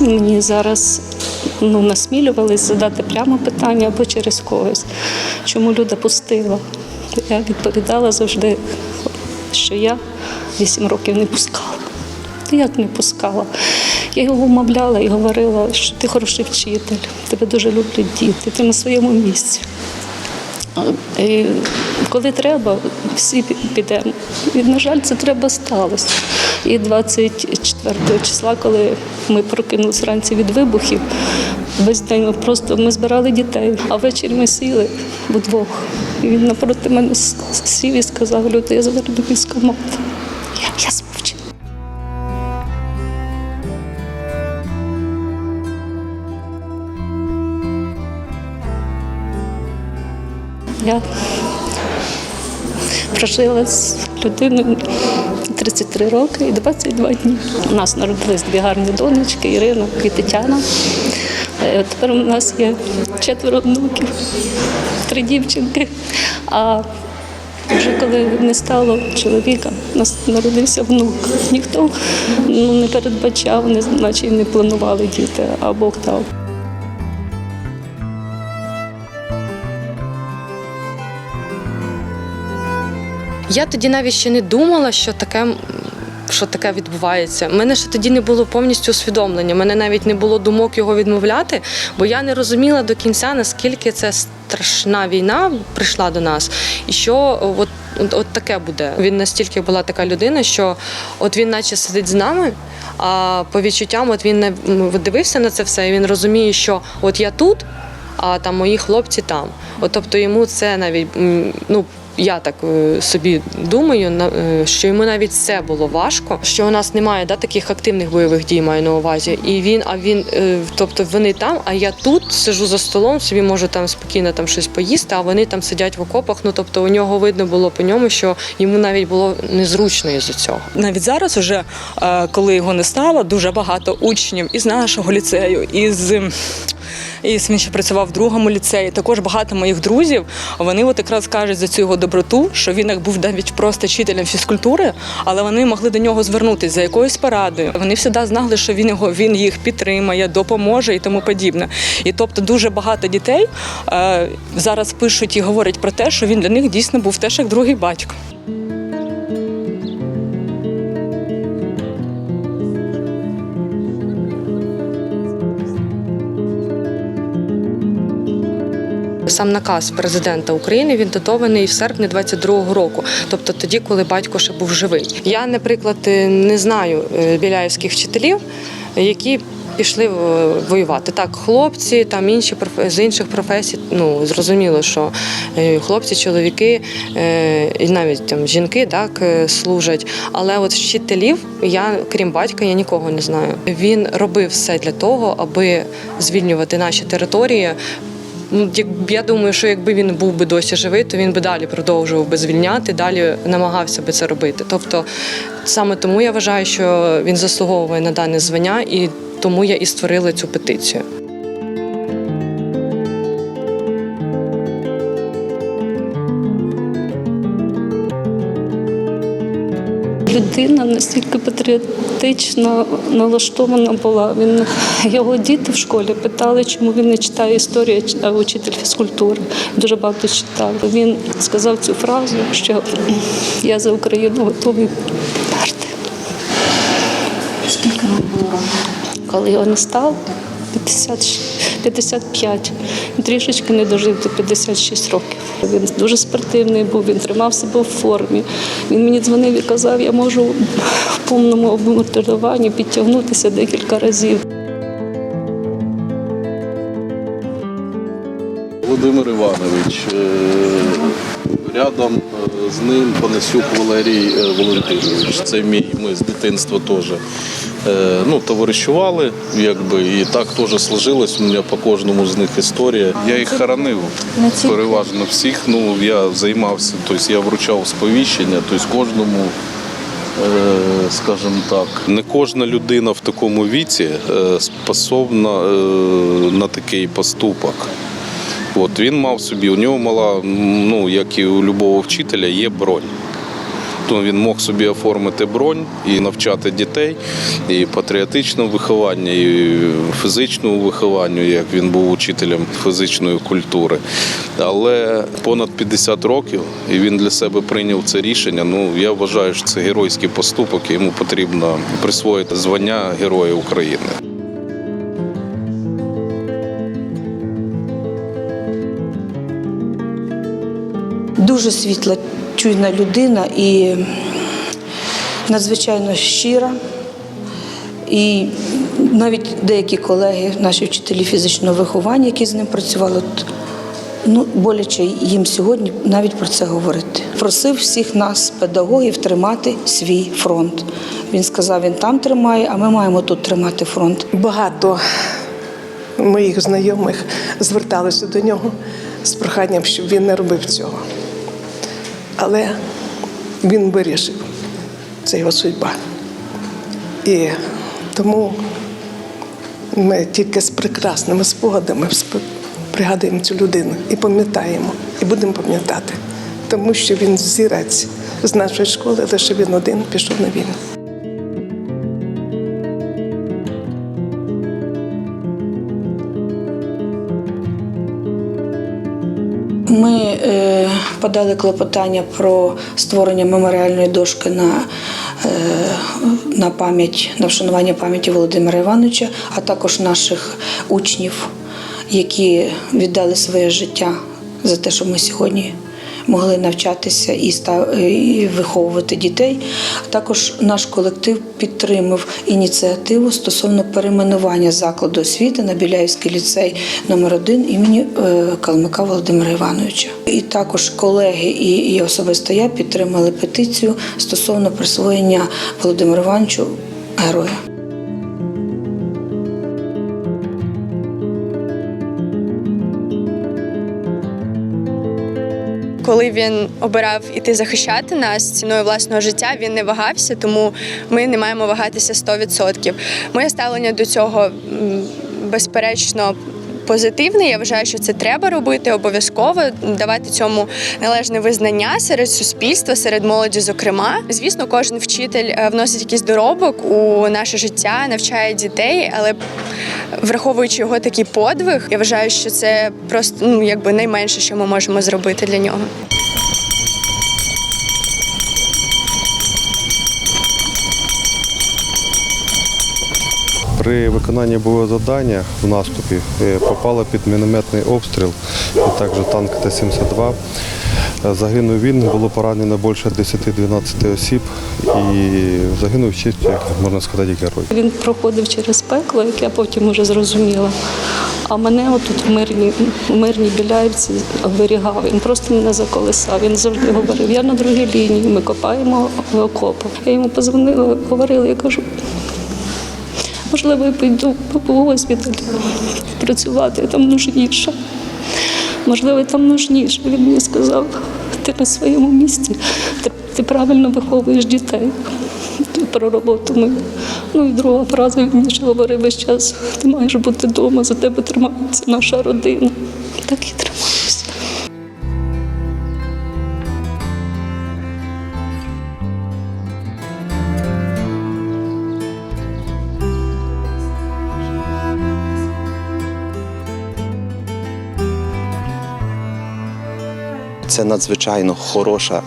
мені зараз ну, насмілювались задати прямо питання або через когось, чому Люда пустила. Я відповідала завжди, що я 8 років не пускала. Та як не пускала? Я його вмовляла і говорила, що ти хороший вчитель, тебе дуже люблять діти, ти на своєму місці. І коли треба, всі підемо. І, на жаль, це треба сталося. І 24 числа, коли ми прокинулися вранці від вибухів, весь день ми просто ми збирали дітей, а ввечері ми сіли вдвох. І він напроти мене сів і сказав, Люда, я зараз до військкомату. Я, змовчала. Я прожила з людиною 33 роки і 22 дні. У нас народились дві гарні донечки Ірина і Тетяна. Е, Тепер у нас є четверо внуків, три дівчинки. А вже коли не стало чоловіка, у нас народився внук. Ніхто ну, не передбачав, не, наче не планували діти, а Бог дав. Я тоді навіть ще не думала, що таке. Що таке відбувається? У мене ще тоді не було повністю усвідомлення. Мене навіть не було думок його відмовляти, бо я не розуміла до кінця, наскільки це страшна війна прийшла до нас, і що от, от, от таке буде. Він настільки була така людина, що от він, наче сидить з нами, а по відчуттям, от він не дивився на це все, і він розуміє, що от я тут, а там мої хлопці там. От, тобто йому це навіть ну. Я так е, собі думаю, е, що йому навіть це було важко, що у нас немає да, таких активних бойових дій, маю на увазі. І він, а він, е, тобто вони там, а я тут сижу за столом, собі можу там спокійно там щось поїсти, а вони там сидять в окопах. Ну тобто у нього видно було по ньому, що йому навіть було незручно із цього. Навіть зараз, уже коли його не стало, дуже багато учнів із нашого ліцею, із. І він ще працював в другому ліцеї. Також багато моїх друзів. Вони от якраз кажуть за цю його доброту, що він як був навіть просто вчителем фізкультури, але вони могли до нього звернутися за якоюсь порадою. Вони завжди знали, що він його він їх підтримає, допоможе і тому подібне. І тобто дуже багато дітей е, зараз пишуть і говорять про те, що він для них дійсно був теж як другий батько. Сам наказ президента України він датований в серпні 22-го року, тобто тоді, коли батько ще був живий. Я, наприклад, е, не знаю е, біляївських вчителів, які пішли воювати. Так, хлопці, там інші з інших професій. Ну зрозуміло, що е, хлопці, чоловіки і навіть там жінки так служать. Але от вчителів я, крім батька, я нікого не знаю. Він робив все для того, аби звільнювати наші території. Ну, я думаю, що якби він був би досі живий, то він би далі продовжував би звільняти, далі намагався би це робити. Тобто, саме тому я вважаю, що він заслуговує на дане звання, і тому я і створила цю петицію. Людина настільки патріотично налаштована була. Він його діти в школі питали, чому він не читає історію, а учитель фізкультури. Дуже багато читав. Він сказав цю фразу, що я за Україну готовий померти. Скільки вам було років? Коли його не стало, 50, 55. Трішечки не дожив до 56 років. Він дуже спортивний був, він тримав себе в формі. Він мені дзвонив і казав, я можу в повному обмутеруванні підтягнутися декілька разів. Володимир Іванович. е, Рядом е, з ним Панасюк Валерій е, Валентинович. Це мій, ми з дитинства теж ну, товаришували, якби, і так теж сложилось. У мене по кожному з них історія. Я їх хоронив переважно всіх. Ну, я займався, тобто я вручав сповіщення, тобто кожному. е, Скажімо так, не кожна людина в такому віці е, способна е, на такий поступок. От він мав собі, у нього мала, ну як і у любого вчителя, є бронь. То він мог собі оформити бронь і навчати дітей і патріотичному вихованню, і фізичному вихованню, як він був учителем фізичної культури. Але понад 50 років і він для себе прийняв це рішення. Ну я вважаю, що це геройський поступок. Йому потрібно присвоїти звання Героя України. Дуже світла, чуйна людина і надзвичайно щира. І навіть деякі колеги, наші вчителі фізичного виховання, які з ним працювали, ну, боляче їм сьогодні навіть про це говорити. Просив всіх нас, педагогів, тримати свій фронт. Він сказав, він там тримає, а ми маємо тут тримати фронт. Багато моїх знайомих зверталися до нього з проханням, щоб він не робив цього. Але він вирішив, це його судьба. І тому ми тільки з прекрасними спогадами пригадуємо цю людину і пам'ятаємо, і будемо пам'ятати, тому що він зірець з нашої школи, лише він один пішов на війну. Ми е, подали клопотання про створення меморіальної дошки на, е, на пам'ять на вшанування пам'яті Володимира Івановича, а також наших учнів, які віддали своє життя за те, що ми сьогодні могли навчатися і, виховувати дітей. Також наш колектив підтримав ініціативу стосовно перейменування закладу освіти на Біляївський ліцей номер 1 імені е, Калмика Володимира Івановича. І також колеги і, особисто я підтримали петицію стосовно присвоєння Володимиру Івановичу героя. Коли він обирав іти захищати нас ціною власного життя, він не вагався, тому ми не маємо вагатися 100%. Моє ставлення до цього безперечно. Позитивне, я вважаю, що це треба робити обов'язково, давати цьому належне визнання серед суспільства, серед молоді. Зокрема, звісно, кожен вчитель е, вносить якийсь доробок у наше життя, навчає дітей, але враховуючи його такий подвиг, я вважаю, що це просто ну якби найменше, що ми можемо зробити для нього. При виконанні бойового завдання в наступі е, попала під мінометний обстріл, і також танк Т-72. Е, Загинув він, було поранено більше 10-12 осіб і загинув в честь, як можна сказати, герой. Він проходив через пекло, як я потім уже зрозуміла. А мене отут в мирній, в мирній Біляївці оберігав. Він просто мене заколисав. Він завжди говорив, я на другій лінії, ми копаємо окопи. Я йому позвонила, говорила, я кажу, можливо, я піду в госпіталь працювати, там нужніше. Можливо, там нужніше. Він мені сказав, ти на своєму місці, ти, ти правильно виховуєш дітей. Про роботу ми. Ну і друга фраза він мені ще говорив весь час. Ти маєш бути вдома, за тебе тримається наша родина. Так і тримаюся. Це надзвичайно хороша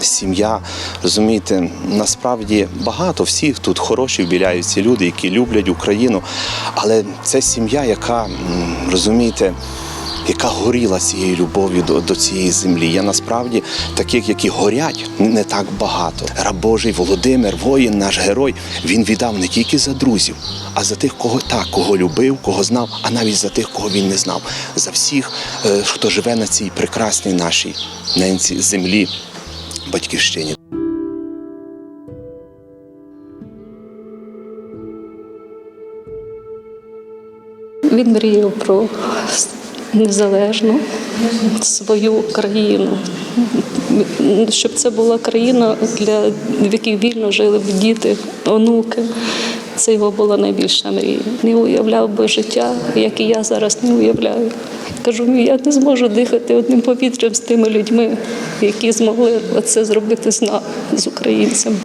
сім'я. Розумієте, насправді багато всіх тут хороші в Біляївці люди, які люблять Україну. Але це сім'я, яка розумієте. Яка горіла цією любов'ю до, до цієї землі. Я насправді таких, які горять, не так багато. Раб Божий Володимир, воїн, наш герой, він віддав не тільки за друзів, а за тих, кого так, кого любив, кого знав, а навіть за тих, кого він не знав. За всіх, е, хто живе на цій прекрасній нашій ненці землі, батьківщині. Він мріяв про незалежну свою країну, щоб це була країна, для в якій вільно жили б діти, онуки. Це його була найбільша мрія. Не уявляв би життя, як і я зараз не уявляю. кажу, «Ну, я не зможу дихати одним повітрям з тими людьми, які змогли це зробити з з українцями.